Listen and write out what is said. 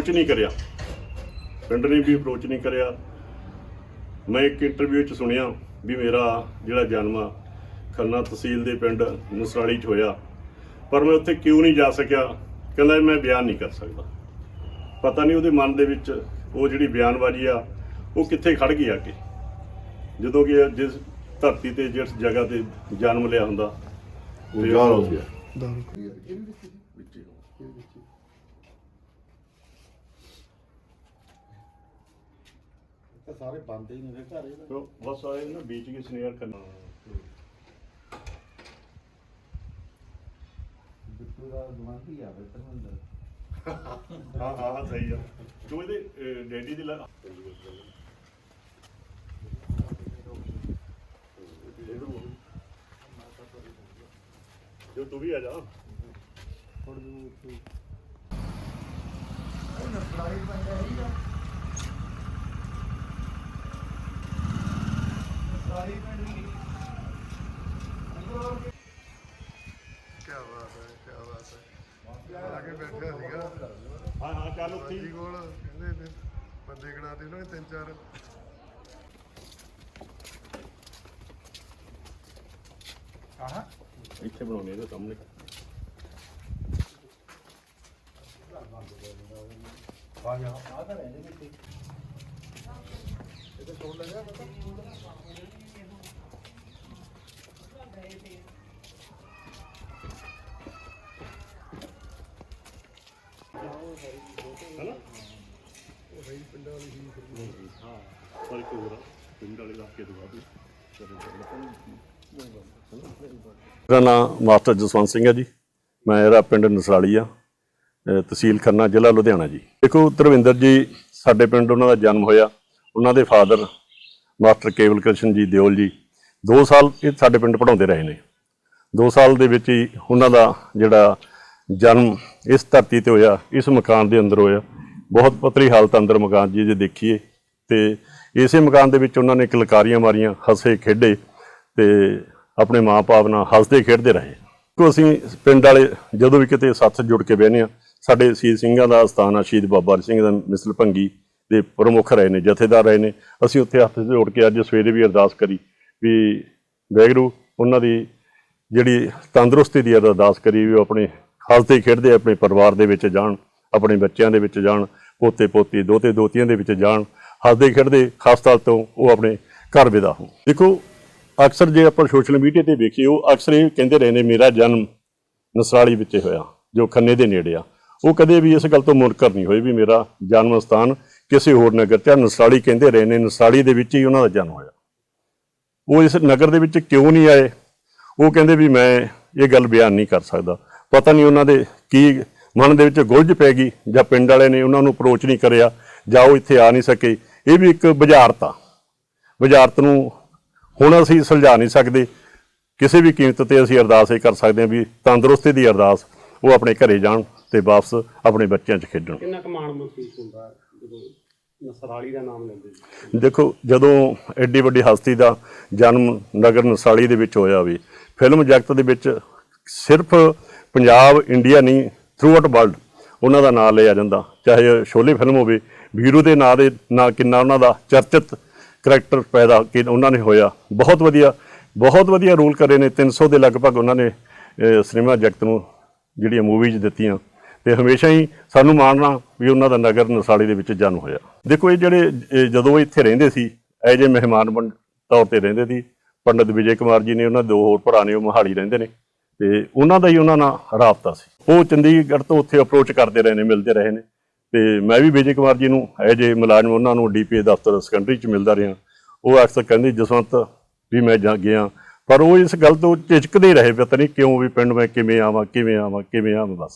ਕੁਝ ਨਹੀਂ ਕਰਿਆ। ਪਿੰਡ ਨੇ ਵੀ ਅਪਰੋਚ ਨਹੀਂ ਕਰਿਆ। ਮੈਂ ਇੱਕ ਇੰਟਰਵਿਊ 'ਚ ਸੁਣਿਆ ਵੀ ਮੇਰਾ ਜਿਹੜਾ ਜਨਮ ਆ ਖੰਨਾ ਤਹਿਸੀਲ ਦੇ ਪਿੰਡ ਨਸਰਾਲੀ 'ਚ ਹੋਇਆ। ਪਰ ਮੈਂ ਉੱਥੇ ਕਿਉਂ ਨਹੀਂ ਜਾ ਸਕਿਆ? ਕਹਿੰਦਾ ਮੈਂ ਬਿਆਨ ਨਹੀਂ ਕਰ ਸਕਦਾ। ਪਤਾ ਨਹੀਂ ਉਹਦੇ ਮਨ ਦੇ ਵਿੱਚ ਉਹ ਜਿਹੜੀ ਬਿਆਨਬਾਜ਼ੀ ਆ ਉਹ ਕਿੱਥੇ ਖੜ ਗਈ ਆ ਕੇ ਜਦੋਂ ਕਿ ਜਿਸ ਧਰਤੀ ਤੇ ਜਿਸ ਜਗ੍ਹਾ ਤੇ ਜਨਮ ਲਿਆ ਹੁੰਦਾ ਉਹ ਜਾਲ ਹੋ ਗਿਆ। ਵਿੱਚ ਹੀ ਹੋ। ਤਾਂ ਸਾਰੇ ਬੰਦ ਹੀ ਨੇ ਘਰ ਤੋ। ਬਸ ਆਏ ਨਾ ਬੀਚ ਕੇ ਸਨੇਅਰ ਕਰਨਾ। ਬਿੱਟੂ ਦਾ ਦਿਮਾਗੀ ਆ ਬਿੱਟੂ ਅੰਦਰ। ਹਾਂ ਹਾਂ ਹਾਂ, ਸਹੀ ਆ। ਜੋ ਇਹਦੇ ਡੈਡੀ ਦੇ ਲਾ ਜੋ ਤੂੰ ਵੀ ਆ ਜਾ। ਕੀ ਬਾਤ ਹੈ ਕੀ ਬਾਤ ਹੈ ਆ ਕੇ ਬੈਠਿਆ ਸੀਗਾ ਹਾਂ ਹਾਂ ਚੱਲ ਉੱਥੇ ਜੀ ਹੀ। ਕੋਲ ਕਹਿੰਦੇ ਨੇ ਬੰਦੇ ਗਣਾ ਦੇ ਉਹਨਾਂ ਨੇ ਤਿੰਨ ਚਾਰ ਇੱਥੇ ਬਣਾਉਣੇ ਇਹਦੇ ਸਾਹਮਣੇ ਆ ਜਾ ਆ ਤਾਂ ਰਹਿੰਦੇ ਨੇ ਇੱਥੇ ਹੈਨਾ? ਉਹ ਹੈ ਹੀ ਪਿੰਡਾਂ ਵਾਲੀ ਹੀ ਫਿਰ ਹਾਂ। ਪਰ ਇੱਕ ਹੋਰ ਆ, ਪਿੰਡ ਵਾਲੇ ਇਲਾਕੇ ਤੋਂ ਬਾਅਦ ਮੇਰਾ ਨਾਮ ਮਾਸਟਰ ਜਸਵੰਤ ਸਿੰਘ ਹੈ ਜੀ। ਮੈਂ ਇਹਦਾ ਪਿੰਡ ਨਸਰਾਲੀ ਆ ਅਹ ਤਹਿਸੀਲ ਖੰਨਾ ਜ਼ਿਲ੍ਹਾ ਲੁਧਿਆਣਾ ਜੀ। ਦੇਖੋ ਧਰਵਿੰਦਰ ਜੀ ਸਾਡੇ ਪਿੰਡ ਉਹਨਾਂ ਦਾ ਜਨਮ ਹੋਇਆ। ਉਹਨਾਂ ਦੇ ਫਾਦਰ ਮਾਸਟਰ ਕੇਵਲ ਕ੍ਰਿਸ਼ਨ ਜੀ ਦਿਓਲ ਜੀ 2 ਸਾਲ ਇਹ ਸਾਡੇ ਪਿੰਡ ਪੜਾਉਂਦੇ ਰਹੇ ਨੇ। 2 ਸਾਲ ਦੇ ਵਿੱਚ ਹੀ ਉਹਨਾਂ ਦਾ ਜਿਹੜਾ ਜਨਮ ਇਸ ਧਰਤੀ ਤੇ ਹੋਇਆ, ਇਸ ਮਕਾਨ ਦੇ ਅੰਦਰ ਹੋਇਆ। ਬਹੁਤ ਪਤਲੀ ਹਾਲਤ ਅੰਦਰ ਮਕਾਨ ਜੀ, ਜੇ ਦੇਖੀਏ ਤੇ ਇਸੇ ਮਕਾਨ ਦੇ ਵਿੱਚ ਉਹਨਾਂ ਨੇ ਕਲਕਾਰੀਆਂ ਮਾਰੀਆਂ, ਹੱਸੇ, ਖੇਡੇ ਤੇ ਆਪਣੇ ਮਾਪੇ ਨਾਲ ਹੱਸਦੇ, ਖੇਡਦੇ ਰਹੇ। ਕੋ ਅਸੀਂ ਪਿੰਡ ਵਾਲੇ ਜਦੋਂ ਵੀ ਕਿਤੇ ਸੱਥ ਜੁੜ ਕੇ ਬਹਿੰਦੇ ਆ ਸਾਡੇ ਸ਼ਹੀਦ ਸਿੰਘਾਂ ਦਾ ਅਸਥਾਨ ਆ, ਸ਼ਹੀਦ ਬਾਬਾ ਅਜੀਤ ਸਿੰਘ ਦਾ, ਮਿਸਲ ਭੰਗੀ ਦੇ ਪ੍ਰਮੁੱਖ ਰਹੇ ਨੇ, ਜਥੇਦਾਰ ਰਹੇ ਨੇ। ਅਸੀਂ ਉੱਥੇ ਹੱਥ ਜੋੜ ਕੇ ਅੱਜ ਸਵੇਰੇ ਵੀ ਅਰਦਾਸ ਕਰੀ ਵੀ ਵੈਗਰੂ ਉਹਨਾਂ ਦੀ ਜਿਹੜੀ ਤੰਦਰੁਸਤੀ ਦੀ ਅਰਦਾਸ ਕਰੀ ਵੀ ਉਹ ਆਪਣੇ ਹੱਸਦੇ ਖੇਡਦੇ ਆਪਣੇ ਪਰਿਵਾਰ ਦੇ ਵਿੱਚ ਜਾਣ, ਆਪਣੇ ਬੱਚਿਆਂ ਦੇ ਵਿੱਚ ਜਾਣ ਪੋਤੇ ਪੋਤੀ ਦੋਤੇ ਦੋਤੀਆਂ ਦੇ ਵਿੱਚ ਜਾਣ, ਹੱਸਦੇ ਖੇਡਦੇ ਹਸਪਤਾਲ ਤੋਂ ਉਹ ਆਪਣੇ ਘਰ ਵਿਦਾ ਹੋਣ। ਦੇਖੋ, ਅਕਸਰ ਜੇ ਆਪਾਂ ਸੋਸ਼ਲ ਮੀਡੀਆ ਤੇ ਵੇਖੀਏ, ਉਹ ਅਕਸਰ ਇਹ ਕਹਿੰਦੇ ਰਹੇ ਨੇ ਮੇਰਾ ਜਨਮ ਨਸਰਾਲੀ ਵਿੱਚ ਹੋਇਆ, ਜੋ ਖੰਨੇ ਦੇ ਨੇੜੇ ਆ। ਉਹ ਕਦੇ ਵੀ ਇਸ ਗੱਲ ਤੋਂ ਮੁਨਕਰ ਨਹੀਂ ਹੋਏ ਵੀ ਮੇਰਾ ਜਨਮ ਸਥਾਨ ਕਿਸੇ ਹੋਰ ਨਗਰ ਚ ਆ। ਨਸਰਾਲੀ ਕਹਿੰਦੇ ਰਹੇ ਨੇ ਨਸਰਾਲੀ ਦੇ ਵਿੱਚ ਹੀ ਉਹਨਾਂ ਦਾ ਜਨਮ ਹੋਇਆ। ਉਹ ਇਸ ਨਗਰ ਦੇ ਵਿੱਚ ਕਿਉਂ ਨਹੀਂ ਆਏ? ਉਹ ਕਹਿੰਦੇ ਵੀ ਮੈਂ ਇਹ ਗੱਲ ਬਿਆਨ ਨਹੀਂ ਕਰ ਸਕਦਾ। ਪਤਾ ਨਹੀਂ ਉਹਨਾਂ ਦੇ ਕੀ ਮਨ ਦੇ ਵਿੱਚ ਗੁਲਝ ਪੈ ਗਈ ਜਾਂ ਪਿੰਡ ਵਾਲੇ ਨੇ ਉਹਨਾਂ ਨੂੰ ਅਪਰੋਚ ਨਹੀਂ ਕਰਿਆ ਜਾਂ ਉਹ ਇੱਥੇ ਆ ਨਹੀਂ ਸਕੇ। ਇਹ ਵੀ ਇੱਕ ਬੁਝਾਰਤ ਆ। ਬੁਝਾਰਤ ਨੂੰ ਹੁਣ ਅਸੀਂ ਸੁਲਝਾ ਨਹੀਂ ਸਕਦੇ। ਕਿਸੇ ਵੀ ਕੀਮਤ ਤੇ ਅਸੀਂ ਅਰਦਾਸ ਇਹ ਕਰ ਸਕਦੇ ਹਾਂ ਵੀ ਤੰਦਰੁਸਤੀ ਦੀ ਅਰਦਾਸ ਉਹ ਆਪਣੇ ਘਰੇ ਜਾਣ ਤੇ ਵਾਪਸ ਆਪਣੇ ਬੱਚਿਆਂ 'ਚ ਖੇਡਣ। ਕਿੰਨਾ ਕੁ ਮਾਣ ਮਹਿਸੂਸ ਹੁੰਦਾ ਜਦੋਂ ਨਸਰਾਲੀ ਦਾ ਨਾਮ ਲੈਂਦੇ ਦੇਖੋ ਜਦੋਂ ਐਡੀ ਵੱਡੀ ਹਸਤੀ ਦਾ ਜਨਮ ਨਗਰ ਨਸਾਲੀ ਦੇ ਵਿੱਚ ਹੋਇਆ ਵੀ ਫਿਲਮ ਜਗਤ ਦੇ ਵਿੱਚ ਸਿਰਫ ਪੰਜਾਬ ਇੰਡੀਆ ਨਹੀਂ ਥਰੂਆਊਟ ਵਰਲਡ ਉਹਨਾਂ ਦਾ ਨਾਮ ਲਿਆ ਜਾਂਦਾ। ਚਾਹੇ ਸ਼ੋਲੇ ਫਿਲਮ ਹੋਵੇ, ਵੀਰੂ ਦੇ ਨਾਂ ਦੇ ਨਾਂ ਕਿੰਨਾ ਉਹਨਾਂ ਦਾ ਚਰਚਿਤ ਕਰੈਕਟਰ ਪੈਦਾ ਕਿ ਉਹਨਾਂ ਨੇ ਹੋਇਆ। ਬਹੁਤ ਵਧੀਆ ਬਹੁਤ ਵਧੀਆ ਰੋਲ ਕਰੇ ਨੇ। 300 ਦੇ ਲਗਭਗ ਉਹਨਾਂ ਨੇ ਸਿਨੇਮਾ ਜਗਤ ਨੂੰ ਜਿਹੜੀਆਂ ਮੂਵੀਜ਼ ਦਿੱਤੀਆਂ। ਤੇ ਹਮੇਸ਼ਾ ਹੀ ਸਾਨੂੰ ਮਾਣਨਾ ਵੀ ਉਹਨਾਂ ਦਾ ਨਗਰ ਨਸਾਲੀ ਦੇ ਵਿੱਚ ਜਨਮ ਹੋਇਆ। ਦੇਖੋ ਇਹ ਜਿਹੜੇ ਜਦੋਂ ਇੱਥੇ ਰਹਿੰਦੇ ਸੀ ਐ ਜੇ ਮਹਿਮਾਨ ਬਣ, ਤੌਰ ਤੇ ਰਹਿੰਦੇ ਸੀ, ਪੰਡਿਤ ਵਿਜੇ ਕੁਮਾਰ ਜੀ ਨੇ, ਉਹਨਾਂ ਦੇ ਦੋ ਹੋਰ ਭਰਾ ਨੇ, ਉਹ ਮੋਹਾਲੀ ਰਹਿੰਦੇ ਨੇ। ਤੇ ਉਹਨਾਂ ਦਾ ਹੀ ਉਹਨਾਂ ਨਾਲ ਰਾਬਤਾ ਸੀ। ਉਹ ਚੰਡੀਗੜ੍ਹ ਤੋਂ ਉੱਥੇ ਅਪਰੋਚ ਕਰਦੇ ਰਹੇ ਨੇ, ਮਿਲਦੇ ਰਹੇ ਨੇ। ਤੇ ਮੈਂ ਵੀ ਵਿਜੇ ਕੁਮਾਰ ਜੀ ਨੂੰ ਐਜ ਏ ਮੁਲਾਜ਼ਮ ਉਹਨਾਂ ਨੂੰ ਡੀਪੀਏ ਦਫ਼ਤਰ ਸੈਕੰਡਰੀ ਚ ਮਿਲਦਾ ਰਿਹਾ। ਉਹ ਅਕਸਰ ਕਹਿੰਦੇ, ਜਸਵੰਤ, ਵੀ ਮੈਂ ਜਾ ਗਿਆ। ਪਰ ਉਹ ਇਸ ਗੱਲ ਤੋਂ ਝਿਜਕਦੇ ਰਹੇ ਪਤਾ ਨਹੀਂ ਕਿਉਂ ਵੀ ਪਿੰਡ ਮੈਂ ਕਿਵੇਂ ਆਵਾਂ ਕਿਵੇਂ ਆਵਾਂ ਕਿਵੇਂ ਆਵਾਂ, ਬਸ।